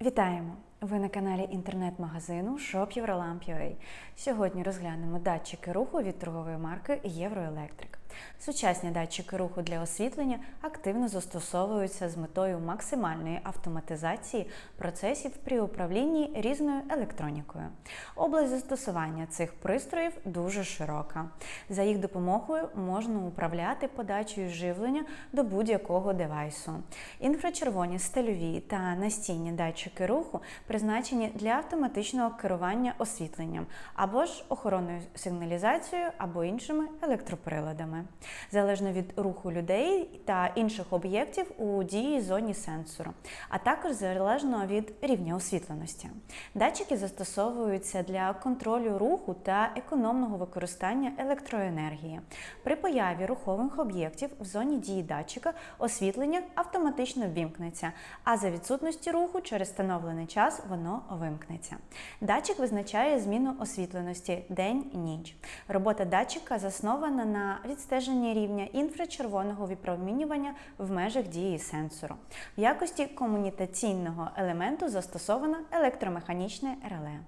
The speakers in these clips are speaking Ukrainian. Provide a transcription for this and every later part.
Вітаємо! Ви на каналі інтернет-магазину Shop Eurolamp.ua. Сьогодні розглянемо датчики руху від торгової марки Євроелектрик. Сучасні датчики руху для освітлення активно застосовуються з метою максимальної автоматизації процесів при управлінні різною електронікою. Область застосування цих пристроїв дуже широка. За їх допомогою можна управляти подачею живлення до будь-якого девайсу. Інфрачервоні стильові та настінні датчики руху призначені для автоматичного керування освітленням або ж охоронною сигналізацією або іншими електроприладами, залежно від руху людей та інших об'єктів у дії зоні сенсору, а також залежно від рівня освітленості. Датчики застосовуються для контролю руху та економного використання електроенергії. При появі рухомих об'єктів в зоні дії датчика освітлення автоматично вімкнеться, а за відсутності руху через встановлений час воно вимкнеться. Датчик визначає зміну освітленості день-ніч. Робота датчика заснована на відстеженні рівня інфрачервоного випромінювання в межах дії сенсору. В якості комунікаційного елементу застосовано електромеханічне реле.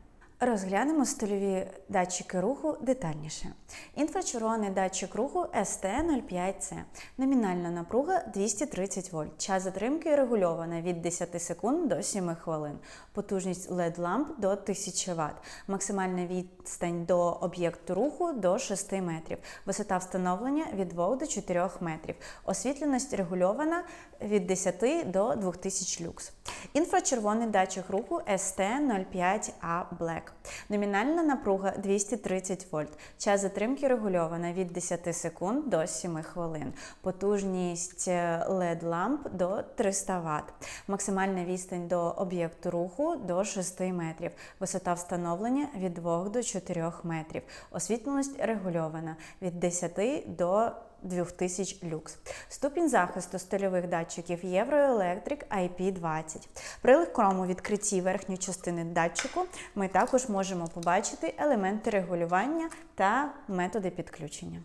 Розглянемо стильові датчики руху детальніше. Інфрачервоний датчик руху ST05C. Номінальна напруга 230 вольт. Час затримки регульована від 10 секунд до 7 хвилин. Потужність LED ламп до 1000 Вт. Максимальна відстань до об'єкту руху до 6 метрів. Висота встановлення від 2 до 4 метрів. Освітленість регульована від 10 до 2000 люкс. Інфрачервоний датчик руху ST05A Black. Номінальна напруга 230 вольт. Час затримки регульована від 10 секунд до 7 хвилин. Потужність LED ламп до 300 Вт. Максимальна відстань до об'єкту руху до 6 метрів. Висота встановлення від 2 до 4 метрів. Освітленість регульована від 10 до 2000 люкс. Ступінь захисту стильових датчиків Євроелектрик IP20. При легкому відкритті верхньої частини датчику ми також можемо побачити елементи регулювання та методи підключення.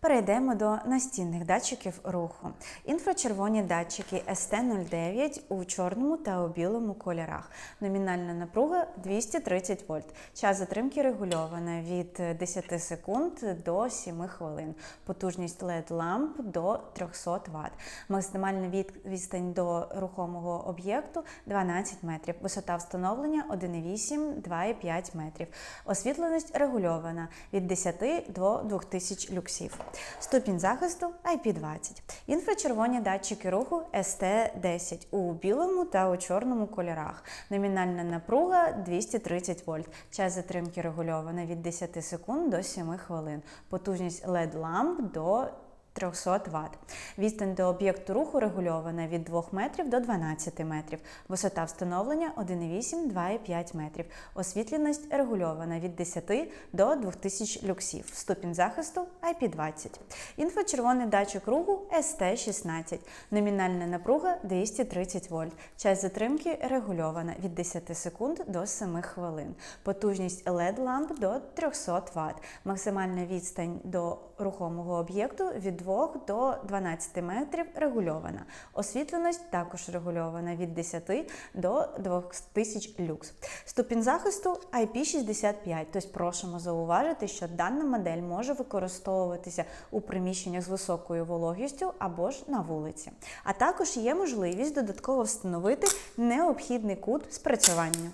Перейдемо до настінних датчиків руху. Інфрачервоні датчики ST09 у чорному та у білому кольорах. Номінальна напруга 230 вольт. Час затримки регульована від 10 секунд до 7 хвилин. Потужність LED ламп до 300 Вт. Максимальна відстань до рухомого об'єкту 12 метрів. Висота встановлення 1,8-2,5 метрів. Освітленість регульована від 10 до 2000 люксів. Ступінь захисту IP20. Інфрачервоні датчики руху ST10 у білому та у чорному кольорах. Номінальна напруга 230 вольт. Час затримки регульована від 10 секунд до 7 хвилин. Потужність LED ламп до 300 Вт. Відстань до об'єкту руху регульована від 2 метрів до 12 метрів. Висота встановлення 1,8-2,5 метрів. Освітленість регульована від 10 до 2000 люксів. Ступінь захисту IP20. Інфрачервоний датчик руху ST16. Номінальна напруга 230 вольт. Час затримки регульована від 10 секунд до 7 хвилин. Потужність LED ламп до 300 Вт. Максимальна відстань до рухомого об'єкту від 2 до 12 метрів регульована. Освітленість також регульована від 10 до 2000 люкс. Ступінь захисту IP65, тобто просимо зауважити, що дана модель може використовуватися у приміщеннях з високою вологістю або ж на вулиці. А також є можливість додатково встановити необхідний кут спрацювання.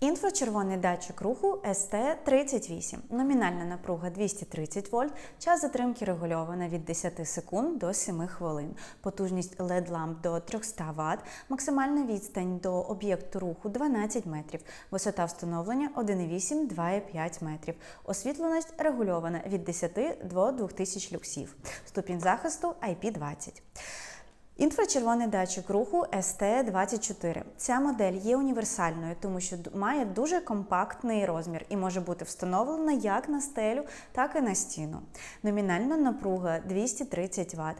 Інфрачервоний датчик руху ST38. Номінальна напруга 230 вольт. Час затримки регульована від 10 секунд до 7 хвилин. Потужність LED ламп до 300 Вт. Максимальна відстань до об'єкту руху 12 метрів. Висота встановлення 1,8-2,5 метрів. Освітленість регульована від 10 до 2000 люксів. Ступінь захисту IP20. Інфрачервоний датчик руху ST24. Ця модель є універсальною, тому що має дуже компактний розмір і може бути встановлена як на стелю, так і на стіну. Номінальна напруга 230 Вт.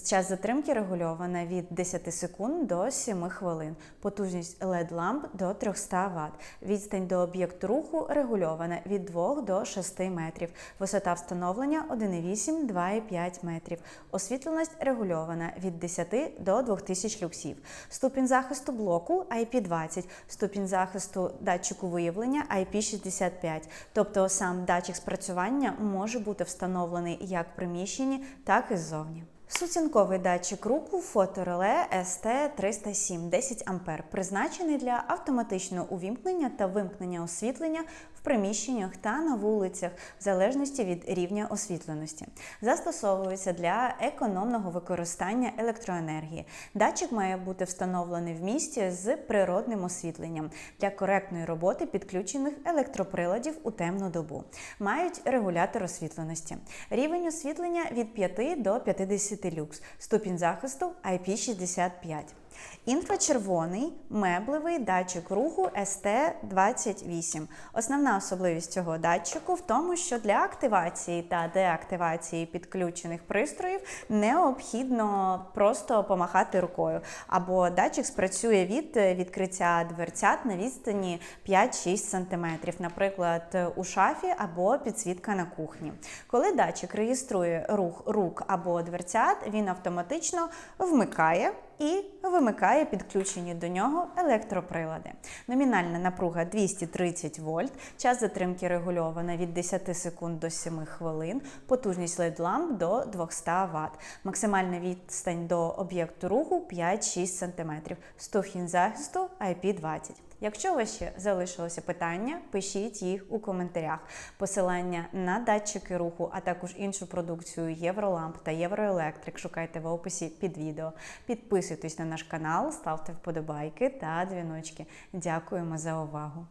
Час затримки регульована від 10 секунд до 7 хвилин. Потужність LED ламп до 300 Вт. Відстань до об'єкту руху регульована від 2 до 6 метрів. Висота встановлення 1,8-2,5 метрів. Освітленість регульована від 10 до 2000 люксів. Ступінь захисту блоку IP20, ступінь захисту датчику виявлення IP65. Тобто сам датчик спрацювання може бути встановлений як в приміщенні, так і ззовні. Сутінковий датчик руху фотореле ST307 10 А, призначений для автоматичного увімкнення та вимкнення освітлення в приміщеннях та на вулицях, в залежності від рівня освітленості. Застосовується для економного використання електроенергії. Датчик має бути встановлений в місті з природним освітленням для коректної роботи підключених електроприладів у темну добу. Мають регулятор освітленості. Рівень освітлення від 5 до 50 люкс, ступінь захисту IP65. Інфрачервоний меблевий датчик руху ST28. Основна особливість цього датчику в тому, що для активації та деактивації підключених пристроїв необхідно просто помахати рукою. Або датчик спрацює від відкриття дверцят на відстані 5-6 см, наприклад, у шафі або підсвітка на кухні. Коли датчик реєструє рух рук або дверцят, він автоматично вмикає і вимикає підключені до нього електроприлади. Номінальна напруга 230 вольт, час затримки регульована від 10 секунд до 7 хвилин, потужність LED ламп до 200 Вт, максимальна відстань до об'єкту руху 5-6 см, стовхін захисту IP20. Якщо у вас ще залишилося питання, пишіть їх у коментарях. Посилання на датчики руху, а також іншу продукцію Євроламп та Євроелектрик шукайте в описі під відео. Підписуйтесь на наш канал, ставте вподобайки та дзвіночки. Дякуємо за увагу!